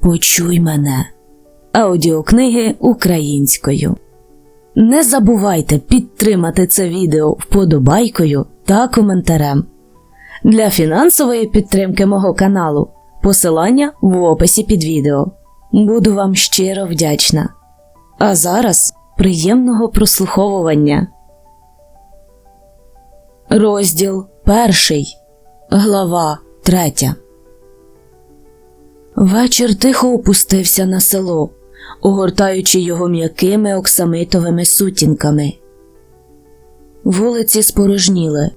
Почуй мене. Аудіокниги українською. Не забувайте підтримати це відео вподобайкою та коментарем. Для фінансової підтримки мого каналу посилання в описі під відео. Буду вам щиро вдячна. А зараз приємного прослуховування. Розділ перший. Глава третя. Вечір тихо опустився на село, огортаючи його м'якими оксамитовими сутінками. Вулиці спорожніли,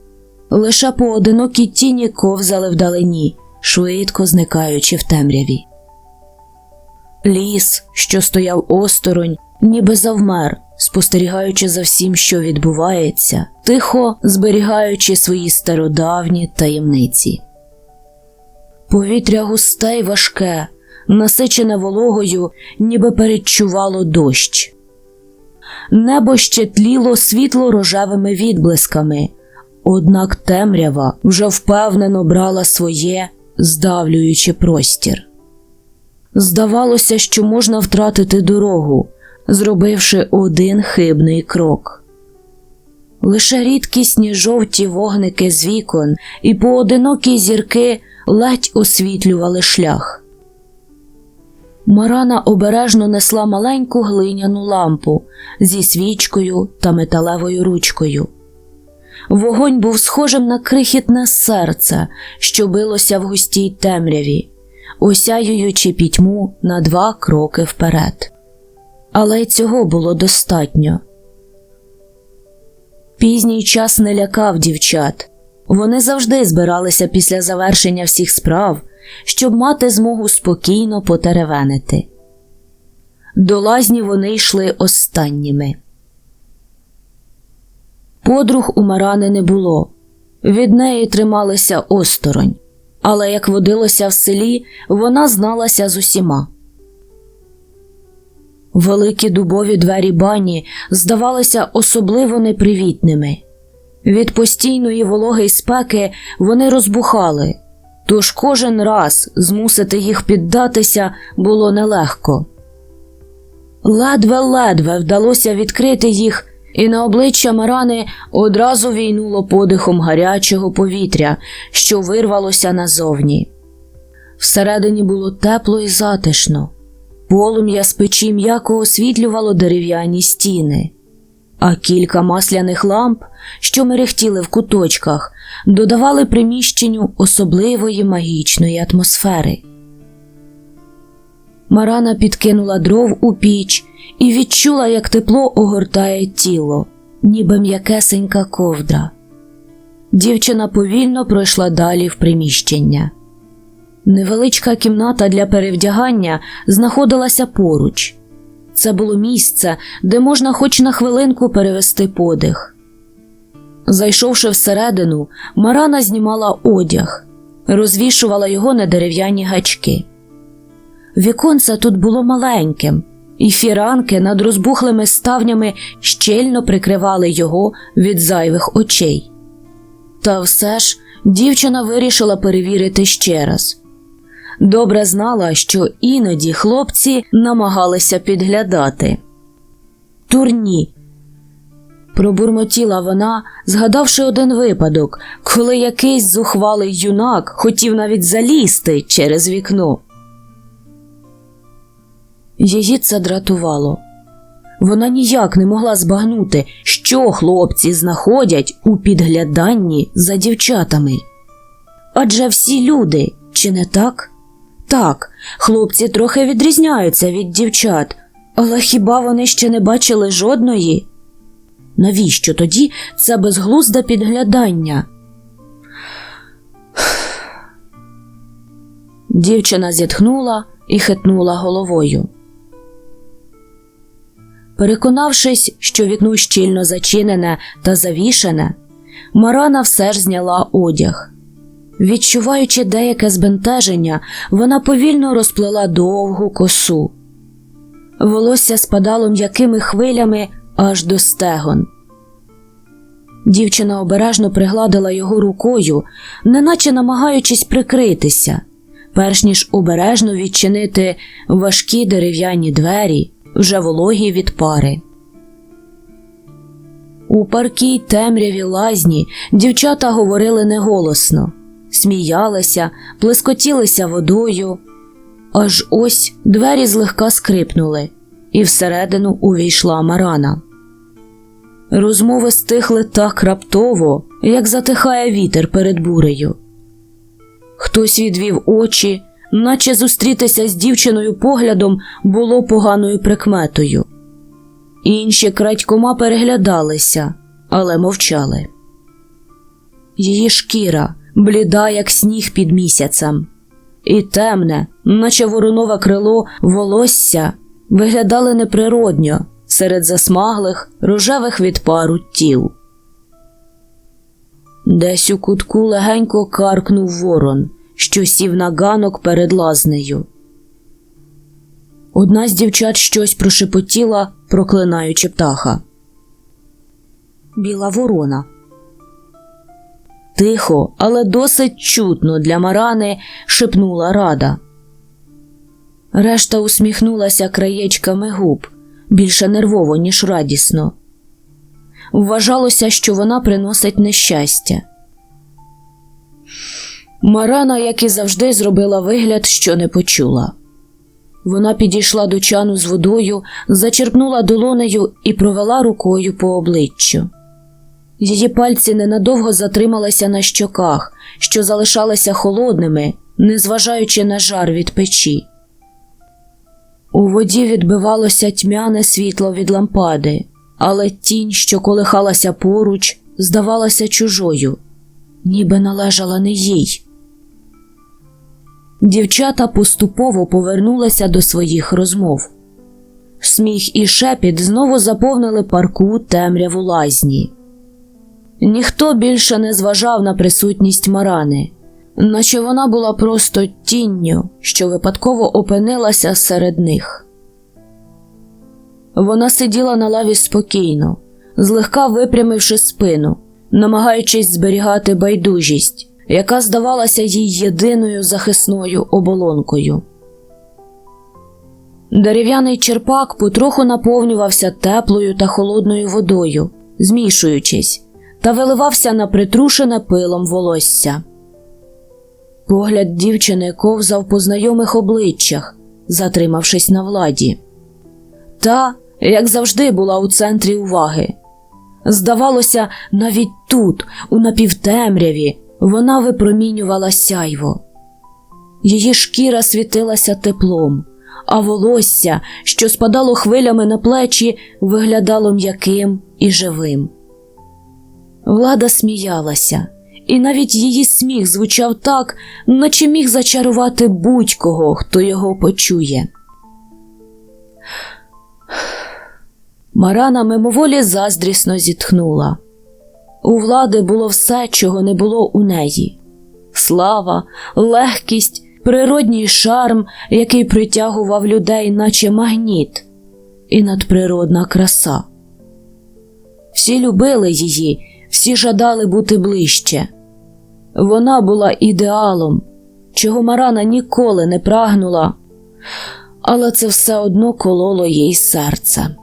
лише поодинокі тіні ковзали вдалині, швидко зникаючи в темряві. Ліс, що стояв осторонь, ніби завмер, спостерігаючи за всім, що відбувається, тихо зберігаючи свої стародавні таємниці. Повітря густе й важке, насичене вологою, ніби передчувало дощ. Небо ще тліло світло рожевими відблисками, однак темрява вже впевнено брала своє, здавлюючи простір. Здавалося, що можна втратити дорогу, зробивши один хибний крок. Лише рідкісні жовті вогники з вікон і поодинокі зірки ледь освітлювали шлях. Марана обережно несла маленьку глиняну лампу зі свічкою та металевою ручкою. Вогонь був схожим на крихітне серце, що билося в густій темряві, осяюючи пітьму на два кроки вперед. Але й цього було достатньо. Пізній час не лякав дівчат. Вони завжди збиралися після завершення всіх справ, щоб мати змогу спокійно потеревенити. До лазні вони йшли останніми. Подруг у Марани не було. Від неї трималися осторонь, але як водилося в селі, вона зналася з усіма. Великі дубові двері бані здавалися особливо непривітними. Від постійної вологи й спеки вони розбухали, тож кожен раз змусити їх піддатися було нелегко. Ледве-ледве вдалося відкрити їх, і на обличчя Марани одразу війнуло подихом гарячого повітря, що вирвалося назовні. Всередині було тепло і затишно. Полум'я з печі м'яко освітлювало дерев'яні стіни, а кілька масляних ламп, що мерехтіли в куточках, додавали приміщенню особливої магічної атмосфери. Марана підкинула дров у піч і відчула, як тепло огортає тіло, ніби м'якесенька ковдра. Дівчина повільно пройшла далі в приміщення. Невеличка кімната для перевдягання знаходилася поруч. Це було місце, де можна хоч на хвилинку перевести подих. Зайшовши всередину, Марана знімала одяг, розвішувала його на дерев'яні гачки. Віконце тут було маленьким, і фіранки над розбухлими ставнями щільно прикривали його від зайвих очей. Та все ж дівчина вирішила перевірити ще раз. Добре знала, що іноді хлопці намагалися підглядати. Турні. Пробурмотіла вона, згадавши один випадок, коли якийсь зухвалий юнак хотів навіть залізти через вікно. Її це дратувало. Вона ніяк не могла збагнути, що хлопці знаходять у підгляданні за дівчатами. Адже всі люди, чи не так? Так, хлопці трохи відрізняються від дівчат, але хіба вони ще не бачили жодної? Навіщо тоді це безглузде підглядання? Дівчина зітхнула і хитнула головою. Переконавшись, що вікно щільно зачинене та завішене, Марана все ж зняла одяг. Відчуваючи деяке збентеження, вона повільно розплела довгу косу. Волосся спадало м'якими хвилями аж до стегон. Дівчина обережно пригладила його рукою, неначе намагаючись прикритися, перш ніж обережно відчинити важкі дерев'яні двері, вже вологі від пари. У паркій темряві лазні дівчата говорили неголосно, сміялися, плескотілися водою. Аж ось двері злегка скрипнули, і всередину увійшла Марана. Розмови стихли так раптово, як затихає вітер перед бурею. Хтось відвів очі, наче зустрітися з дівчиною поглядом було поганою прикметою. Інші крадькома переглядалися, але мовчали. Її шкіра бліда, як сніг під місяцем, і темне, наче воронове крило волосся, виглядали неприродньо серед засмаглих рожевих від пару тіл. Десь у кутку легенько каркнув ворон, що сів на ганок перед лазнею. Одна з дівчат щось прошепотіла, проклинаючи птаха. Біла ворона. Тихо, але досить чутно для Марани шепнула рада. Решта усміхнулася краєчками губ більше нервово, ніж радісно. Вважалося, що вона приносить нещастя. Марана, як і завжди, зробила вигляд, що не почула. Вона підійшла до чану з водою, зачерпнула долонею і провела рукою по обличчю. Її пальці ненадовго затрималися на щоках, що залишалися холодними, незважаючи на жар від печі. У воді відбивалося тьмяне світло від лампади, але тінь, що колихалася поруч, здавалася чужою, ніби належала не їй. Дівчата поступово повернулися до своїх розмов. Сміх і шепіт знову заповнили парку темряву лазні. Ніхто більше не зважав на присутність Марани, наче вона була просто тінню, що випадково опинилася серед них. Вона сиділа на лаві спокійно, злегка випрямивши спину, намагаючись зберігати байдужість, яка здавалася їй єдиною захисною оболонкою. Дерев'яний черпак потроху наповнювався теплою та холодною водою, змішуючись, та виливався на притрушене пилом волосся. Погляд дівчини ковзав по знайомих обличчях, затримавшись на владі. Та, як завжди, була у центрі уваги. Здавалося, навіть тут, у напівтемряві, вона випромінювала сяйво. Її шкіра світилася теплом, а волосся, що спадало хвилями на плечі, виглядало м'яким і живим. Влада сміялася, і навіть її сміх звучав так, наче міг зачарувати будь-кого, хто його почує. Марана мимоволі заздрісно зітхнула. У влади було все, чого не було у неї слава, легкість, природній шарм, який притягував людей, наче магніт, і надприродна краса. Всі любили її, всі жадали бути ближче. Вона була ідеалом, чого Марана ніколи не прагнула, але це все одно кололо їй серце.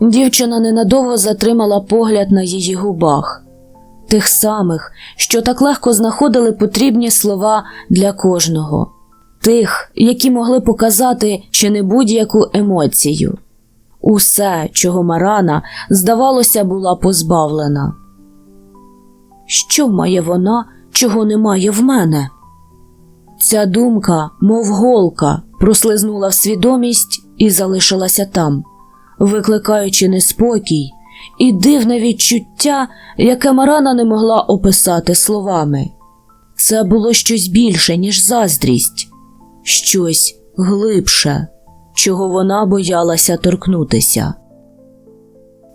Дівчина ненадовго затримала погляд на її губах, тих самих, що так легко знаходили потрібні слова для кожного, тих, які могли показати чи не будь-яку емоцію. Усе, чого Марана, здавалося, була позбавлена. Що має вона, чого немає в мене? Ця думка, мов голка, прослизнула в свідомість і залишилася там викликаючи неспокій і дивне відчуття, яке Марана не могла описати словами. Це було щось більше, ніж заздрість, щось глибше, чого вона боялася торкнутися.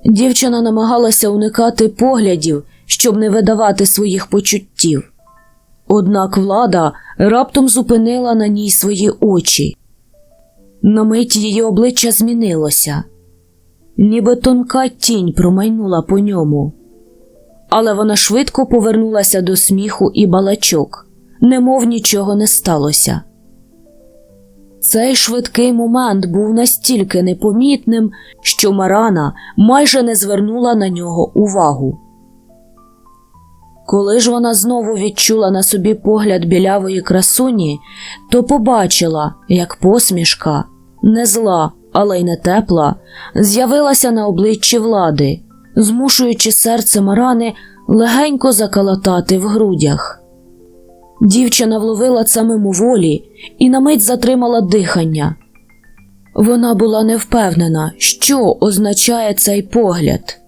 Дівчина намагалася уникати поглядів, щоб не видавати своїх почуттів. Однак влада раптом зупинила на ній свої очі. На мить її обличчя змінилося ніби тонка тінь промайнула по ньому. Але вона швидко повернулася до сміху і балачок, немов нічого не сталося. Цей швидкий момент був настільки непомітним, що Марана майже не звернула на нього увагу. Коли ж вона знову відчула на собі погляд білявої красуні, то побачила, як посмішка, не зла, але й не тепла, з'явилася на обличчі влади, змушуючи серце Марани легенько закалатати в грудях. Дівчина вловила це мимоволі і на мить затримала дихання. Вона була не впевнена, що означає цей погляд.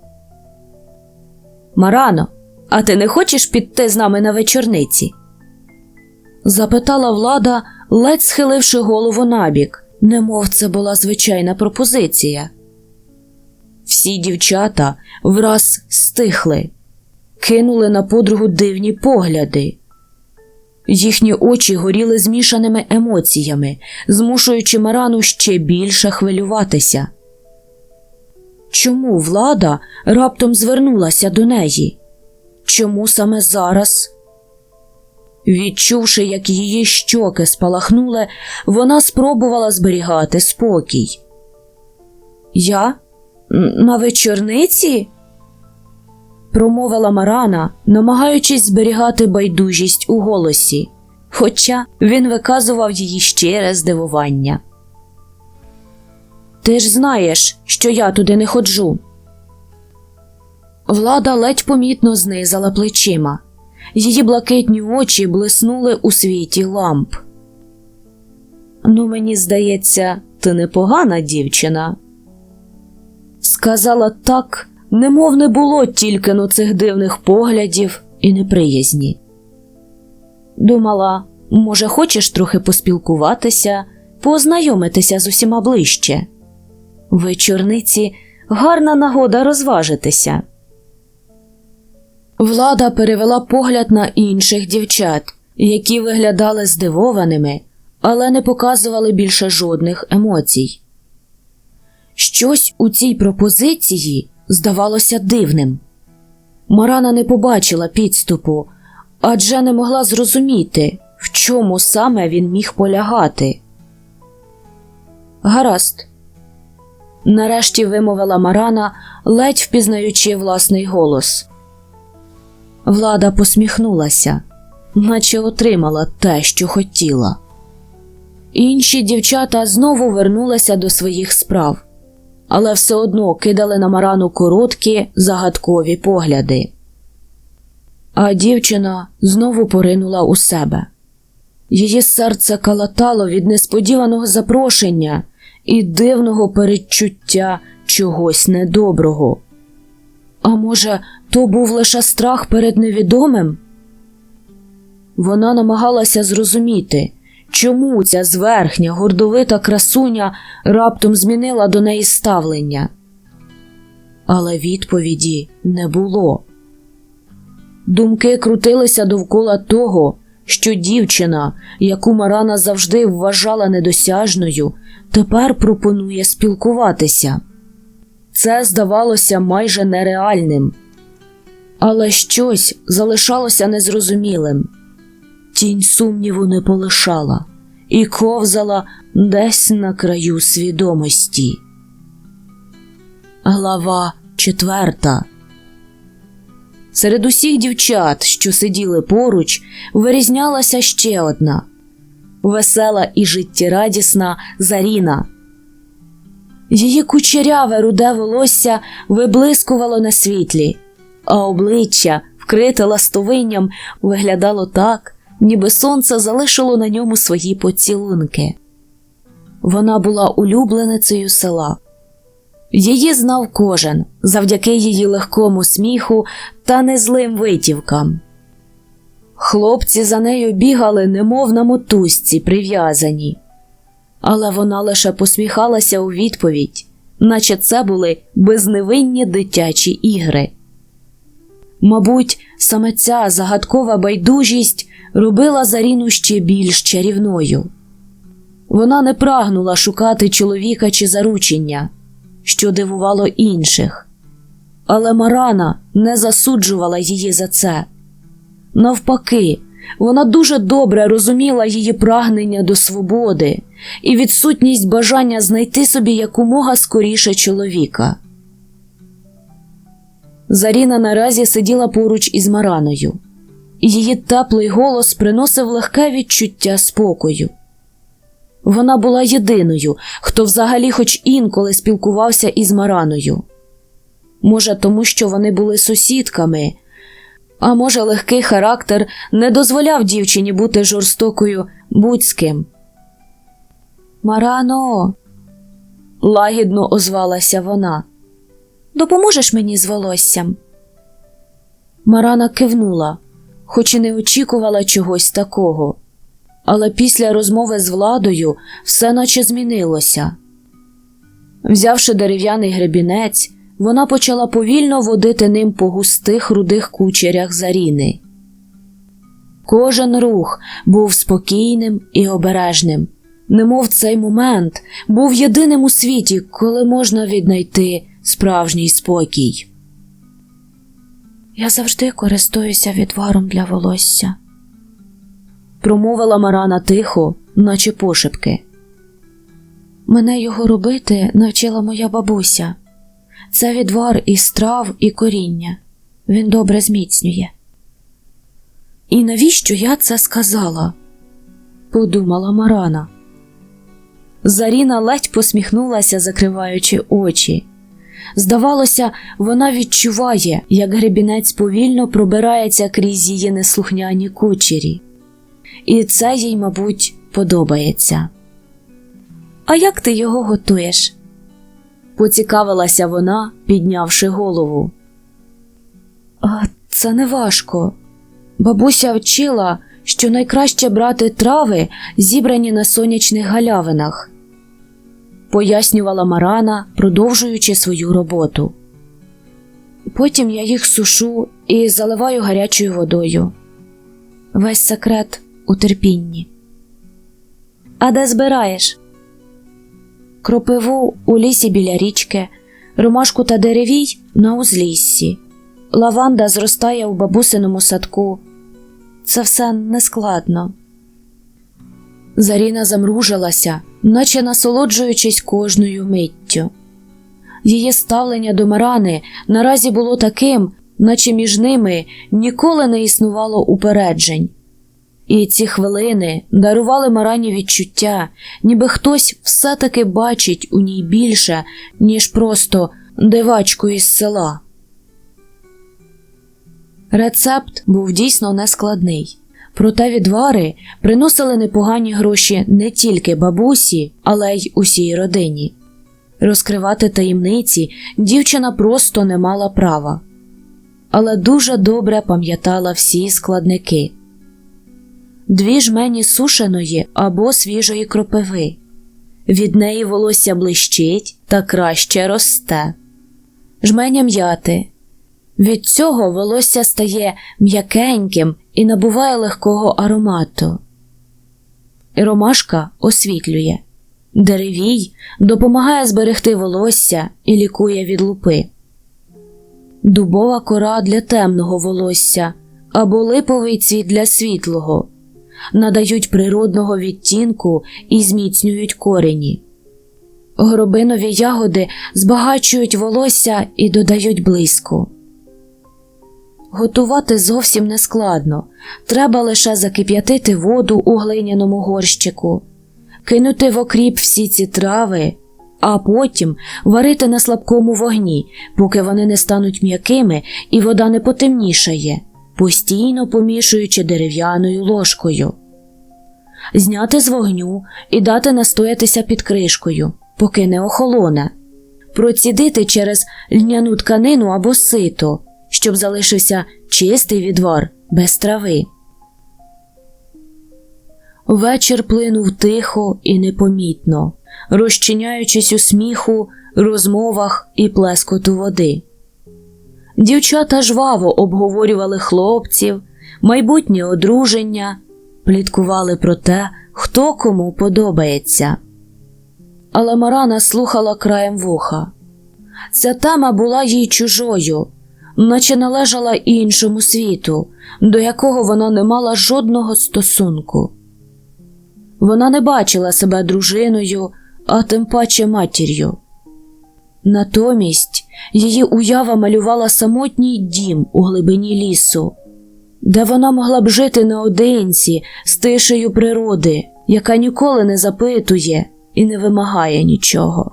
Марано, а ти не хочеш піти з нами на вечорниці? запитала влада, ледь схиливши голову набік, немов це була звичайна пропозиція. Всі дівчата враз стихли, кинули на подругу дивні погляди. Їхні очі горіли змішаними емоціями, змушуючи Марану ще більше хвилюватися. Чому влада раптом звернулася до неї? Чому саме зараз? Відчувши, як її щоки спалахнули, вона спробувала зберігати спокій. Я? На вечорниці? Промовила Марана, намагаючись зберігати байдужість у голосі, хоча він виказував її щире здивування. Ти ж знаєш, що я туди не ходжу. Влада ледь помітно знизала плечима. Її блакитні очі блиснули у світі ламп. Ну, мені здається, ти непогана дівчина. Сказала так, немов не було тільки но цих дивних поглядів і неприязні. Думала, може, хочеш трохи поспілкуватися, познайомитися з усіма ближче. Вечорниці гарна нагода розважитися. Влада перевела погляд на інших дівчат, які виглядали здивованими, але не показували більше жодних емоцій. Щось у цій пропозиції здавалося дивним. Марана не побачила підступу, адже не могла зрозуміти, в чому саме він міг полягати. Гаразд. Нарешті вимовила Марана, ледь впізнаючи власний голос. Влада посміхнулася, наче отримала те, що хотіла. Інші дівчата знову вернулися до своїх справ, але все одно кидали на Марану короткі, загадкові погляди. А дівчина знову поринула у себе. Її серце калатало від несподіваного запрошення і дивного передчуття чогось недоброго. А може, то був лише страх перед невідомим? Вона намагалася зрозуміти, чому ця зверхня, гордовита красуня раптом змінила до неї ставлення. Але відповіді не було. Думки крутилися довкола того, що дівчина, яку Марана завжди вважала недосяжною, тепер пропонує спілкуватися. Це здавалося майже нереальним, але щось залишалося незрозумілим. Тінь сумніву не полишала і ковзала десь на краю свідомості. Глава четверта. Серед усіх дівчат, що сиділи поруч, вирізнялася ще одна весела і життєрадісна Заріна. Її кучеряве руде волосся виблискувало на світлі, а обличчя, вкрите ластовинням, виглядало так, ніби сонце залишило на ньому свої поцілунки. Вона була улюбленицею села. Її знав кожен завдяки її легкому сміху та незлим витівкам. Хлопці за нею бігали, немов на мотузці, прив'язані, але вона лише посміхалася у відповідь, наче це були безневинні дитячі ігри. Мабуть, саме ця загадкова байдужість робила Заріну ще більш чарівною. Вона не прагнула шукати чоловіка чи заручення, що дивувало інших, але Марана не засуджувала її за це. Навпаки, Вона дуже добре розуміла її прагнення до свободи і відсутність бажання знайти собі якомога скоріше чоловіка. Заріна наразі сиділа поруч із Мараною. Її теплий голос приносив легке відчуття спокою. Вона була єдиною, хто взагалі хоч інколи спілкувався із Мараною. Може, тому що вони були сусідками, а може, легкий характер не дозволяв дівчині бути жорстокою будь з ким. Марано, лагідно озвалася вона. Допоможеш мені з волоссям? Марана кивнула, хоч і не очікувала чогось такого. Але після розмови з владою все наче змінилося. Взявши дерев'яний гребінець, вона почала повільно водити ним по густих рудих кучерях заріни. Кожен рух був спокійним і обережним, немов цей момент був єдиним у світі, коли можна віднайти справжній спокій. Я завжди користуюся відваром для волосся, промовила Марана тихо, наче пошепки. Мене його робити навчила моя бабуся. Це відвар із трав і коріння. Він добре зміцнює. І навіщо я це сказала? подумала Марана. Заріна ледь посміхнулася, закриваючи очі. Здавалося, вона відчуває, як гребінець повільно пробирається крізь її неслухняні кучері. І це їй, мабуть, подобається. А як ти його готуєш? поцікавилася вона, піднявши голову. А це не важко. Бабуся вчила, що найкраще брати трави, зібрані на сонячних галявинах, пояснювала Марана, продовжуючи свою роботу. Потім я їх сушу і заливаю гарячою водою. Весь секрет у терпінні. А де збираєш? Кропиву у лісі біля річки, ромашку та деревій на узліссі. Лаванда зростає у бабусиному садку. Це все нескладно. Заріна замружилася, наче насолоджуючись кожною миттю. Її ставлення до Марани наразі було таким, наче між ними ніколи не існувало упереджень. І ці хвилини дарували Марані відчуття, ніби хтось все-таки бачить у ній більше, ніж просто дивачку із села. Рецепт був дійсно нескладний, проте відвари приносили непогані гроші не тільки бабусі, але й усій родині. Розкривати таємниці дівчина просто не мала права, але дуже добре пам'ятала всі складники дві жмені сушеної або свіжої кропиви. Від неї волосся блищить та краще росте. Жменя м'яти. Від цього волосся стає м'якеньким і набуває легкого аромату. Ромашка освітлює. Деревій допомагає зберегти волосся і лікує від лупи. Дубова кора для темного волосся або липовий цвіт для світлого надають природного відтінку і зміцнюють корені. Горобинові ягоди збагачують волосся і додають блиску. Готувати зовсім не складно. Треба лише закип'ятити воду у глиняному горщику, кинути в окріп всі ці трави, а потім варити на слабкому вогні, поки вони не стануть м'якими і вода не потемнішає постійно помішуючи дерев'яною ложкою, зняти з вогню і дати настоятися під кришкою, поки не охолоне, процідити через льняну тканину або сито, щоб залишився чистий відвар без трави. Вечір плинув тихо і непомітно, розчиняючись у сміху, розмовах і плескоту води. Дівчата жваво обговорювали хлопців, майбутнє одруження, пліткували про те, хто кому подобається. Але Марана слухала краєм вуха. Ця тема була їй чужою. Наче належала іншому світу, до якого вона не мала жодного стосунку. Вона не бачила себе дружиною, а тим паче матір'ю. Натомість її уява малювала самотній дім у глибині лісу, де вона могла б жити наодинці з тишею природи, яка ніколи не запитує і не вимагає нічого.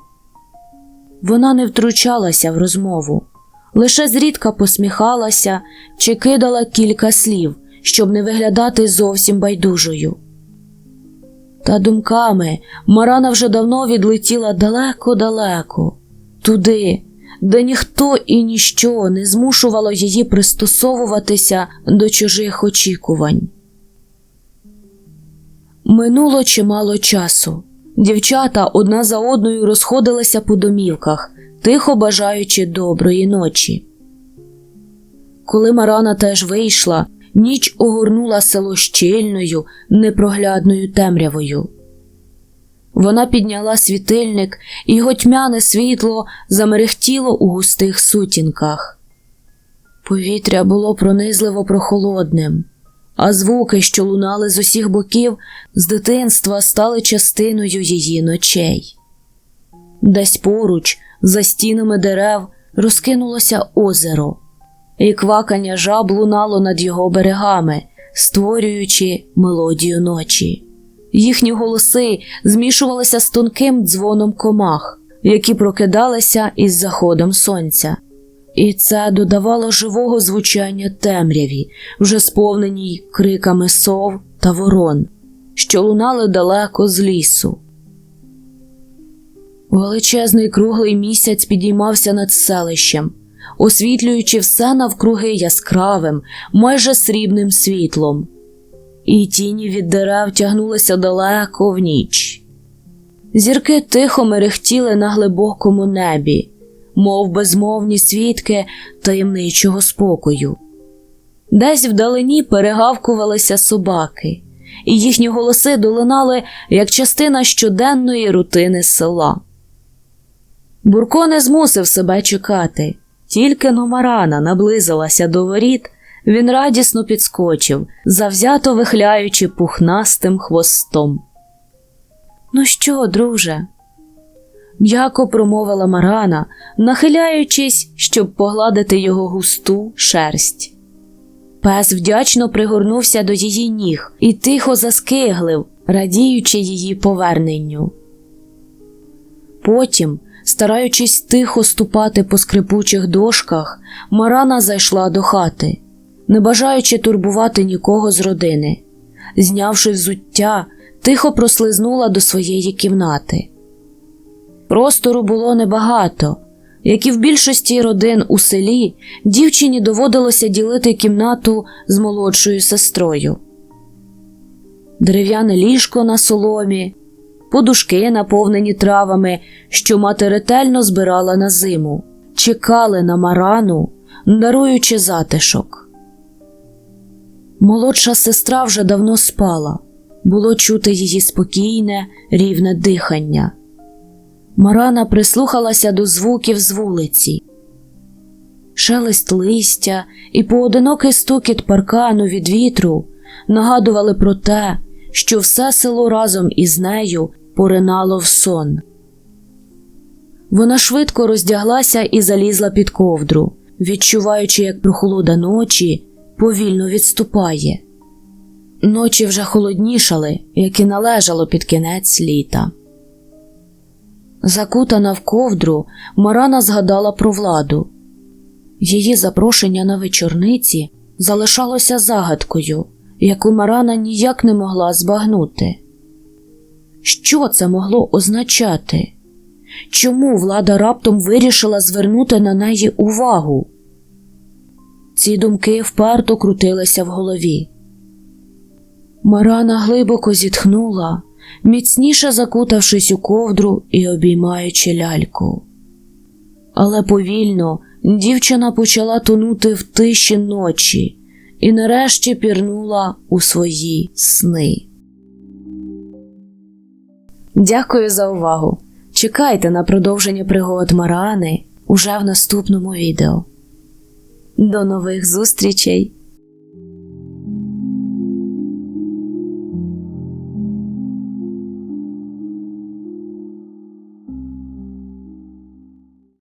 Вона не втручалася в розмову, лише зрідка посміхалася чи кидала кілька слів, щоб не виглядати зовсім байдужою. Та думками Марана вже давно відлетіла далеко-далеко, туди, де ніхто і ніщо не змушувало її пристосовуватися до чужих очікувань. Минуло чимало часу. Дівчата одна за одною розходилися по домівках, тихо бажаючи доброї ночі. Коли Марана теж вийшла, ніч огорнула село щільною, непроглядною темрявою. Вона підняла світильник, і його тьмяне світло замерехтіло у густих сутінках. Повітря було пронизливо прохолодним, а звуки, що лунали з усіх боків, з дитинства стали частиною її ночей. Десь поруч, за стінами дерев, розкинулося озеро, і квакання жаб лунало над його берегами, створюючи мелодію ночі. Їхні голоси змішувалися з тонким дзвоном комах, які прокидалися із заходом сонця. І це додавало живого звучання темряві, вже сповненій криками сов та ворон, що лунали далеко з лісу. Величезний круглий місяць підіймався над селищем, освітлюючи все навкруги яскравим, майже срібним світлом, і тіні від дерев тягнулися далеко в ніч. Зірки тихо мерехтіли на глибокому небі, мов безмовні свідки таємничого спокою. Десь вдалині перегавкувалися собаки, і їхні голоси долинали як частина щоденної рутини села. Бурко не змусив себе чекати, тільки номарана наблизилася до воріт, він радісно підскочив, завзято вихляючи пухнастим хвостом. Ну що, друже? м'яко промовила Марана, нахиляючись, щоб погладити його густу шерсть. Пес вдячно пригорнувся до її ніг і тихо заскиглив, радіючи її поверненню. Потім, стараючись тихо ступати по скрипучих дошках, Марана зайшла до хати, не бажаючи турбувати нікого з родини. Знявши взуття, тихо прослизнула до своєї кімнати. Простору було небагато, як і в більшості родин у селі, дівчині доводилося ділити кімнату з молодшою сестрою. Дерев'яне ліжко на соломі, подушки, наповнені травами, що мати ретельно збирала на зиму, чекали на марану, даруючи затишок. Молодша сестра вже давно спала, було чути її спокійне, рівне дихання. Марана прислухалася до звуків з вулиці. Шелест листя і поодинокий стукіт паркану від вітру нагадували про те, що все село разом із нею поринало в сон. Вона швидко роздяглася і залізла під ковдру, відчуваючи, як прохолода ночі повільно відступає. Ночі вже холоднішали, як і належало під кінець літа. Закутана в ковдру, Марана згадала про владу. Її запрошення на вечорниці залишалося загадкою, яку Марана ніяк не могла збагнути. Що це могло означати? Чому влада раптом вирішила звернути на неї увагу? Ці думки вперто крутилися в голові. Марана глибоко зітхнула міцніше закутавшись у ковдру і обіймаючи ляльку. Але повільно дівчина почала тонути в тиші ночі і нарешті пірнула у свої сни. Дякую за увагу! Чекайте на продовження пригод Марани уже в наступному відео. До нових зустрічей!